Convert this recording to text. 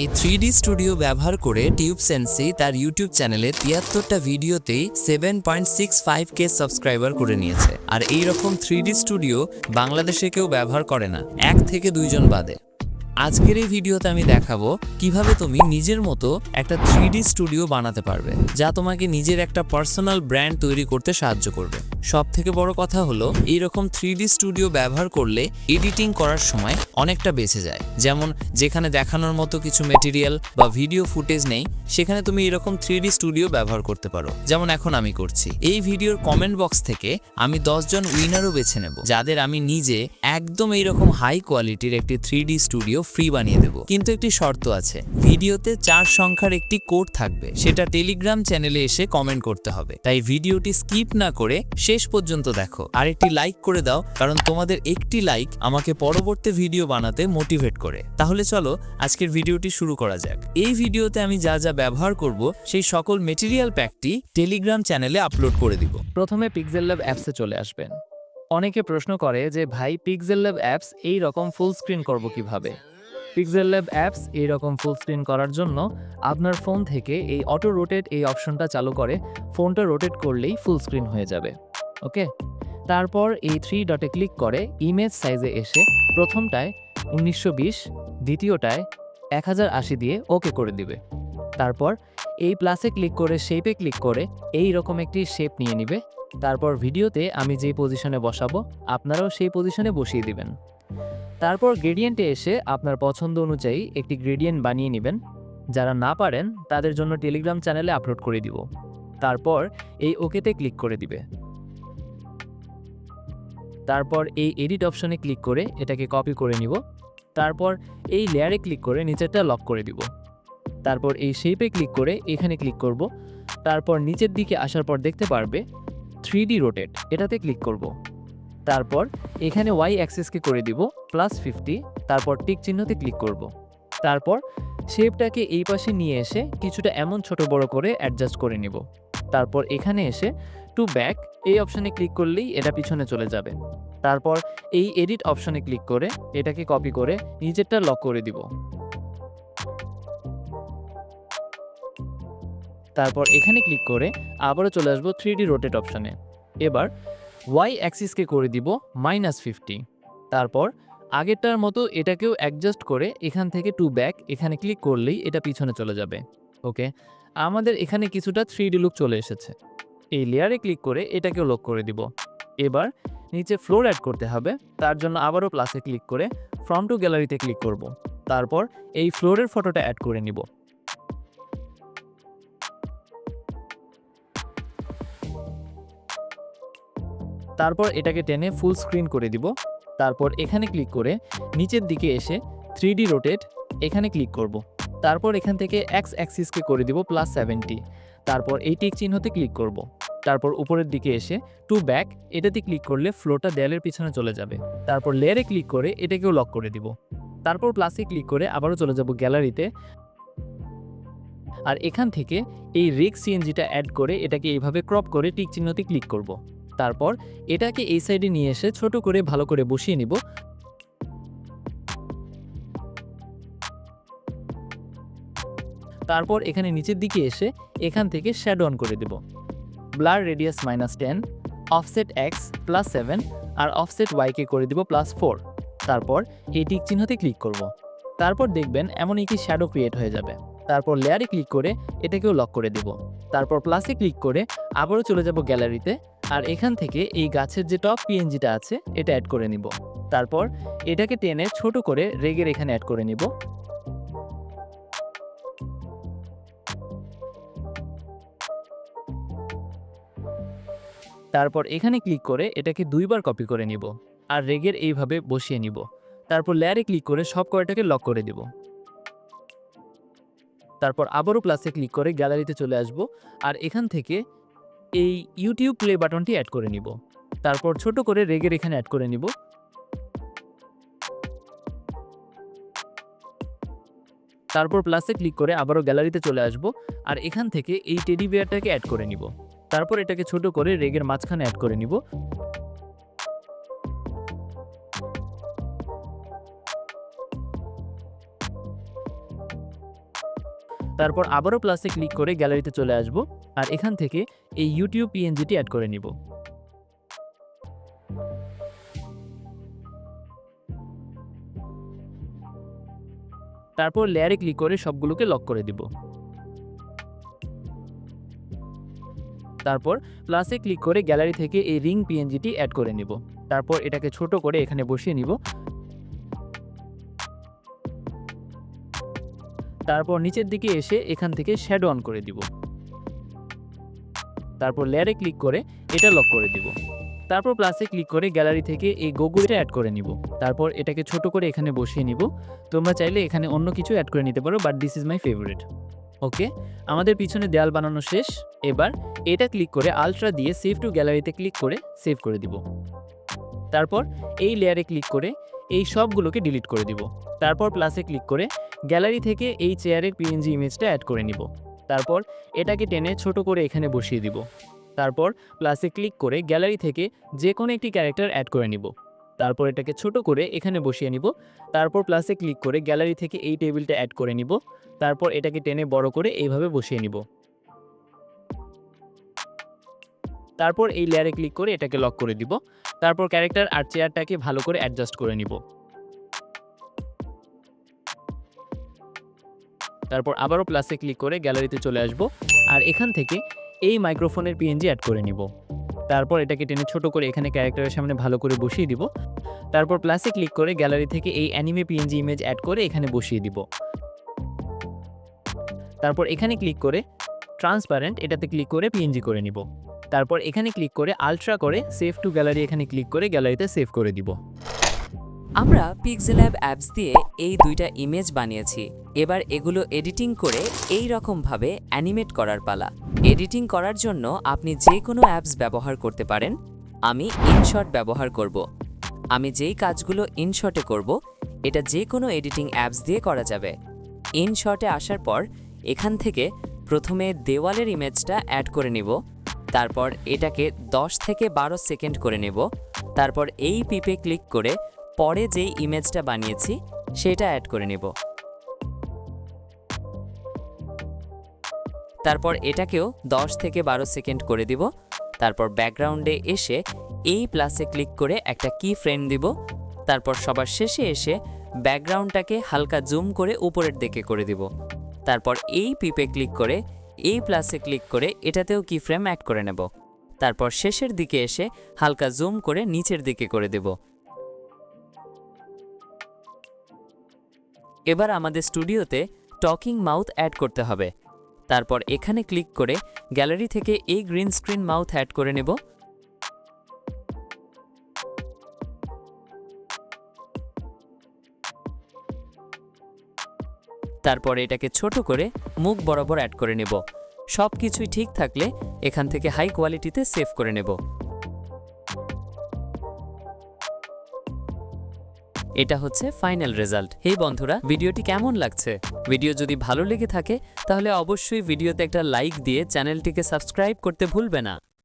এই three studio ব্যবহার করে টিউব সেন্সি তার ইউটিউব চ্যানেলে তিয়াত্তরটা ভিডিওতেই seven point six five K subscriber করে নিয়েছে। আর এই রকম থ্রি স্টুডিও বাংলাদেশে কেউ ব্যবহার করে না, এক থেকে দুইজন বাদে। আজকের এই ভিডিওতে আমি দেখাবো কীভাবে তুমি নিজের মতো একটা থ্রি স্টুডিও বানাতে পারবে, যা তোমাকে নিজের একটা পার্সোনাল ব্র্যান্ড তৈরি করতে সাহায্য করবে। সব থেকে বড় কথা হলো, এইরকম থ্রি স্টুডিও ব্যবহার করলে এডিটিং করার সময় অনেকটা বেঁচে যায়। যেমন, যেখানে দেখানোর মতো কিছু মেটেরিয়াল বা ভিডিও ফুটেজ নেই, সেখানে তুমি এরকম থ্রি স্টুডিও ব্যবহার করতে পারো। যেমন এখন আমি করছি। এই ভিডিওর কমেন্ট বক্স থেকে আমি দশজন উইনারও বেছে নেব, যাদের আমি নিজে একদম এইরকম হাই কোয়ালিটির একটি থ্রি স্টুডিও ফ্রি বানিয়ে দেব। কিন্তু একটি শর্ত আছে, ভিডিওতে চার সংখ্যার একটি কোড থাকবে, সেটা টেলিগ্রাম চ্যানেলে এসে কমেন্ট করতে হবে। তাই ভিডিওটি স্কিপ না করে শেষ পর্যন্ত দেখো। আর একটি লাইক করে দাও, কারণ তোমাদের একটি লাইক আমাকে পরবর্তী ভিডিও বানাতে মোটিভেট করে। তাহলে চলো, আজকের ভিডিওটি শুরু করা যাক। এই ভিডিওতে আমি যা যা ব্যবহার করব, সেই সকল মেটেরিয়াল প্যাকটি টেলিগ্রাম চ্যানেলে আপলোড করে দিব। প্রথমে পিক্সেল ল্যাব অ্যাপসে চলে আসবেন। অনেকে প্রশ্ন করে যে, ভাই পিক্সেল ল্যাব অ্যাপস এই রকম ফুল স্ক্রিন করব কীভাবে? পিক্সেল ল্যাব অ্যাপস এই রকম ফুল স্ক্রিন করার জন্য আপনার ফোন থেকে এই অটো রোটেট এই অপশনটা চালু করে। ফোনটা রোটেট করলেই ফুল স্ক্রিন হয়ে যাবে। ওকে? তারপর এই থ্রি ডটে ক্লিক করে ইমেজ সাইজে এসে প্রথমটায় উনিশশো বিশ, দ্বিতীয়টায় এক হাজার আশি দিয়ে ওকে করে দিবে। তারপর এই প্লাসে ক্লিক করে শেপে ক্লিক করে এই রকম একটি শেপ নিয়ে নিবে। তারপর ভিডিওতে আমি যে পজিশনে বসাবো, আপনারাও সেই পজিশনে বসিয়ে দিবেন। তারপর গ্রেডিয়েন্টে এসে আপনার পছন্দ অনুযায়ী একটি গ্রেডিয়েন্ট বানিয়ে নেবেন। যারা না পারেন, তাদের জন্য টেলিগ্রাম চ্যানেলে আপলোড করে দিব। তারপর এই ওকেতে ক্লিক করে দিবে। তারপর এই এডিট অপশনে ক্লিক করে এটাকে কপি করে নিব। তারপর এই লেয়ারে ক্লিক করে নিচেরটা লক করে দিব। তারপর এই শেপে ক্লিক করে এখানে ক্লিক করব। তারপর নিচের দিকে আসার পর দেখতে পারবে থ্রি ডি রোটেট এটাতে ক্লিক করব। তারপর এখানে ওয়াই অ্যাক্সেসকে করে দিব প্লাস ফিফটি তারপর টিক চিহ্নতে ক্লিক করব। তারপর শেপটাকে এই পাশে নিয়ে এসে কিছুটা এমন ছোট বড় করে অ্যাডজাস্ট করে নিব। তারপর এখানে এসে টু ব্যাক এই অপশনে ক্লিক করলেই এটা পিছনে চলে যাবে। তারপর এই এডিট অপশনে ক্লিক করে এটাকে কপি করে নিজেরটা লক করে দিব। তারপর এখানে ক্লিক করে আবারও চলে আসব থ্রি ডি রোটেট অপশানে এবার ওয়াই অ্যাক্সিসকে করে দিব মাইনাস ফিফটি তারপর আগেরটার মতো এটাকেও অ্যাডজাস্ট করে এখান থেকে টু ব্যাক এখানে ক্লিক করলেই এটা পিছনে চলে যাবে। ওকে আমাদের এখানে কিছুটা থ্রি ডি লুক চলে এসেছে। এই লেয়ারে ক্লিক করে এটাকেও লক করে দিব। এবার নিচে ফ্লোর অ্যাড করতে হবে, তার জন্য আবারও প্লাসে ক্লিক করে ফ্রম টু গ্যালারিতে ক্লিক করব। তারপর এই ফ্লোরের ফটোটা অ্যাড করে নিব। তারপর এটাকে টেনে ফুল স্ক্রিন করে দিব। তারপর এখানে ক্লিক করে নিচের দিকে এসে থ্রি রোটেট এখানে ক্লিক করব। তারপর এখান থেকে এক্স অ্যাক্সিসকে করে দিব প্লাস সেভেন্টি তারপর এই টিক চিহ্নতে ক্লিক করব। তারপর উপরের দিকে এসে টু ব্যাক, এটাতে ক্লিক করলে ফ্লোটা দেয়ালের পিছনে চলে যাবে। তারপর লেয়ারে ক্লিক করে এটাকেও লক করে দিব। তারপর প্লাসে ক্লিক করে আবারও চলে যাব গ্যালারিতে আর এখান থেকে এই রিক সিএনজিটা অ্যাড করে এটাকে এইভাবে ক্রপ করে টিক চিহ্নতে ক্লিক করব। তারপর এটাকে এই সাইডে নিয়ে এসে ছোট করে ভালো করে বসিয়ে নিব। তারপর এখানে নিচের দিকে এসে এখান থেকে শ্যাডো অন করে দেব। Blur radius minus ten offset X plus seven আর অফসেট ওয়াইকে করে দিব প্লাস ফোর তারপর এই টিক চিহ্নতে ক্লিক করব। তারপর দেখবেন এমন একটি শ্যাডো ক্রিয়েট হয়ে যাবে। তারপর লেয়ারে ক্লিক করে এটাকেও লক করে দিব। তারপর প্লাসে ক্লিক করে আবারও চলে যাব গ্যালারিতে আর এখান থেকে এই গাছের যে টপ পিএনজিটা আছে, এটা অ্যাড করে নিব। তারপর এটাকে টেনে ছোট করে রেগের এখানে অ্যাড করে নিব। তারপর এখানে ক্লিক করে এটাকে দুইবার কপি করে নিব আর রেগের এইভাবে বসিয়ে নিব। তারপর লেয়ারে ক্লিক করে সব কয়টাকে লক করে দিব। তারপর আবারও প্লাসে ক্লিক করে গ্যালারিতে চলে আসব আর এখান থেকে এই ইউটিউব প্লে বাটনটি অ্যাড করে নিব। তারপর ছোট করে রেগের এখানে অ্যাড করে নিব। তারপর প্লাসে ক্লিক করে আবারও গ্যালারিতে চলে আসব আর এখান থেকে এই টেডি বিয়ারটাকে অ্যাড করে নিব। তারপর এটাকে ছোট করে রেগের মাঝখানে অ্যাড করে নিব। তারপর আবারও প্লাসে ক্লিক করে গ্যালারিতে চলে আসব আর এখান থেকে এই ইউটিউব পিএনজিটি অ্যাড করে নিব। তারপর লেয়ারে ক্লিক করে সবগুলোকে লক করে দিব। তারপর প্লাসে ক্লিক করে গ্যালারি থেকে এই রিং পিএনজিটি অ্যাড করে নিব। তারপর এটাকে ছোট করে এখানে বসিয়ে নিব। তারপর নিচের দিকে এসে এখান থেকে শ্যাডো অন করে দিব। তারপর লেয়ারে ক্লিক করে এটা লক করে দিব। তারপর প্লাসে ক্লিক করে গ্যালারি থেকে এই গোগুলটা অ্যাড করে নিব। তারপর এটাকে ছোট করে এখানে বসিয়ে নিব। তোমরা চাইলে এখানে অন্য কিছু অ্যাড করে নিতে পারো but this is my favourite okay? আমাদের পিছনে দেয়াল বানানো শেষ। এবার এটা ক্লিক করে আলট্রা দিয়ে সেভ টু গ্যালারিতে ক্লিক করে সেভ করে দিব। তারপর এই লেয়ারে ক্লিক করে এই সবগুলোকে ডিলিট করে দিব। তারপর প্লাসে ক্লিক করে গ্যালারি থেকে এই চেয়ারের পিএনজি ইমেজটা অ্যাড করে নিব। তারপর এটাকে টেনে ছোট করে এখানে বসিয়ে দিব। তারপর প্লাসে ক্লিক করে গ্যালারি থেকে যে কোনো একটি ক্যারেক্টার অ্যাড করে নিব। তারপর এটাকে ছোট করে এখানে বসিয়ে নিব। তারপর প্লাসে ক্লিক করে গ্যালারি থেকে এই টেবিলটা অ্যাড করে নিব। তারপর এটাকে টেনে বড় করে এইভাবে বসিয়ে নিব। তারপর এই লেয়ারে ক্লিক করে এটাকে লক করে দিব। তারপর ক্যারেক্টার আর চেয়ারটাকে ভালো করে অ্যাডজাস্ট করে নিব। তারপর আবারও প্লাসে ক্লিক করে গ্যালারিতে চলে আসব। আর এখান থেকে এই মাইক্রোফোনের পিএনজি অ্যাড করে নিব। তারপর এটাকে টেনে ছোট করে এখানে ক্যারেক্টারের সামনে ভালো করে বসিয়ে দিব। তারপর প্লাসে ক্লিক করে গ্যালারি থেকে এই অ্যানিমে পিএনজি ইমেজ অ্যাড করে এখানে বসিয়ে দিব। তারপর এখানে ক্লিক করে ট্রান্সপারেন্ট এটাতে ক্লিক করে পিএনজি করে নিব। তারপর এখানে ক্লিক করে আলট্রা করে সেভ টু গ্যালারি এখানে ক্লিক করে গ্যালারিতে সেভ করে দিব। আমরা পিক্সেল্যাব অ্যাপস দিয়ে এই দুইটা ইমেজ বানিয়েছি। এবার এগুলো এডিটিং করে এই রকমভাবে অ্যানিমেট করার পালা। এডিটিং করার জন্য আপনি যে কোনো অ্যাপস ব্যবহার করতে পারেন, আমি ইনশট ব্যবহার করব। আমি যেই কাজগুলো ইনশটে করব, এটা যে কোনো এডিটিং অ্যাপস দিয়ে করা যাবে। ইনশটে আসার পর এখান থেকে প্রথমে দেওয়ালের ইমেজটা অ্যাড করে নিব, তারপর এটাকে 10 থেকে বারো সেকেন্ড করে নেব, তারপর এই পিপে ক্লিক করে পরে যেই ইমেজটা বানিয়েছি, সেটা অ্যাড করে নেব। তারপর এটাকেও 10 থেকে বারো সেকেন্ড করে দিব। তারপর ব্যাকগ্রাউন্ডে এসে এই প্লাসে ক্লিক করে একটা কি ফ্রেম দিব। তারপর সবার শেষে এসে ব্যাকগ্রাউন্ডটাকে হালকা জুম করে উপরের দিকে করে দিব। তারপর এই পিপে ক্লিক করে এই প্লাসে ক্লিক করে এটাতেও কি ফ্রেম অ্যাড করে নেব। তারপর শেষের দিকে এসে হালকা জুম করে নিচের দিকে করে দেব। এবার আমাদের স্টুডিওতে টকিং মাউথ অ্যাড করতে হবে। তারপর এখানে ক্লিক করে গ্যালারি থেকে এই গ্রিন স্ক্রিন মাউথ অ্যাড করে নেব। তারপর এটাকে ছোট করে মুখ বরাবর অ্যাড করে নেব। সব কিছুই ঠিক থাকলে এখান থেকে হাই কোয়ালিটিতে সেভ করে নেব। এটা হচ্ছে ফাইনাল রেজাল্ট। হে বন্ধুরা, ভিডিওটি কেমন লাগছে? ভিডিও যদি ভালো লেগে থাকে, তাহলে অবশ্যই ভিডিওতে একটা লাইক দিয়ে চ্যানেলটিকে সাবস্ক্রাইব করতে ভুলবে না।